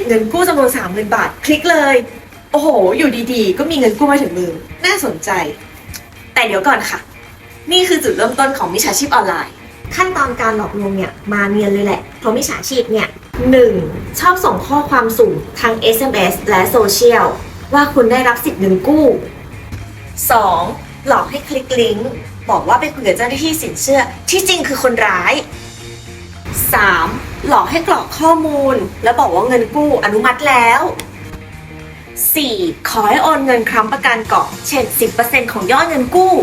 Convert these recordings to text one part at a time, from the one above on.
สิทธิ์เงินกู้จำนวน 30,000 บาท คลิกเลย โอ้โห อยู่ดีๆ ก็มีเงินกู้มาถึงมือ น่าสนใจ แต่เดี๋ยวก่อนค่ะ นี่คือจุดเริ่มต้นของมิจฉาชีพออนไลน์ ขั้นตอนการหลอกลวงเนี่ยมาเนียนเลยแหละ เพราะมิจฉาชีพเนี่ย 1. ชอบส่งข้อความสู่ทาง SMS และโซเชียลว่าคุณได้รับสิทธิ์เงินกู้ 2. หลอกให้คลิกลิงก์บอกว่าไปคุยกับเจ้าหน้าที่สินเชื่อที่จริงคือคนร้าย 3. หลอกให้กรอกข้อมูล แล้วบอกว่าเงินกู้อนุมัติแล้ว 4. ขอให้โอนเงินค้ำประกันก่อนเช่น 10%ของยอดเงินกู้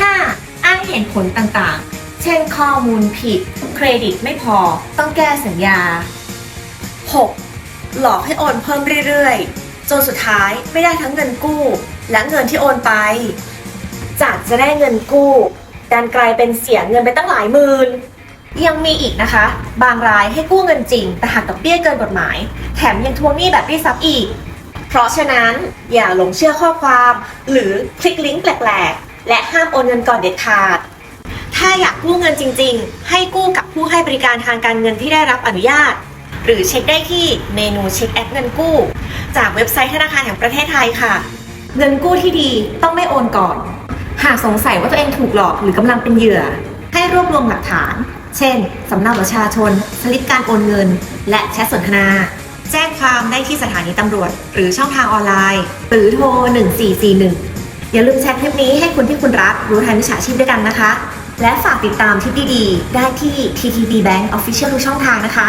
5. อ้างเหตุผลต่างๆ เช่นข้อมูลผิด เครดิตไม่พอ ต้องแก้สัญญา 6. หลอกให้โอนเพิ่มเรื่อยๆ จนสุดท้ายไม่ได้ทั้งเงินกู้ และเงินที่โอนไป จากจะได้เงินกู้ดันกลายเป็นเสียเงินไปตั้งหลายหมื่น ยังมีอีกนะคะ บางรายให้กู้เงินจริง แต่หักดอกเบี้ยเกินกฎหมาย แถมยังทวงหนี้แบบรีดทรัพย์อีก เพราะฉะนั้นอย่าหลงเชื่อข้อความ หรือคลิกลิงก์แปลกๆ และห้ามโอนเงินก่อนเด็ดขาด ถ้าอยากกู้เงินจริง ๆ ให้กู้กับผู้ให้บริการทางการเงินที่ได้รับอนุญาต หรือเช็คได้ที่เมนูเช็คแอปเงินกู้ จากเว็บไซต์ธนาคารแห่งประเทศไทยค่ะ เงินกู้ที่ดีต้องไม่โอนก่อน หากสงสัยว่าตัวเองถูกหลอกหรือกำลังเป็นเหยื่อ ให้รวบรวมหลักฐาน เช่น สำเนาประชาชน สลิปการโอนเงิน และแชทสนทนา แจ้งความได้ที่สถานีตำรวจ หรือช่องทางออนไลน์ หรือโทร 1441 อย่าลืมแชร์คลิปนี้ให้คนที่คุณรักรู้ทันมิชาชีพด้วยกันนะคะ และฝากติดตามทิปดีๆ ได้ที่ TTB Bank Official ทุกช่องทางนะคะ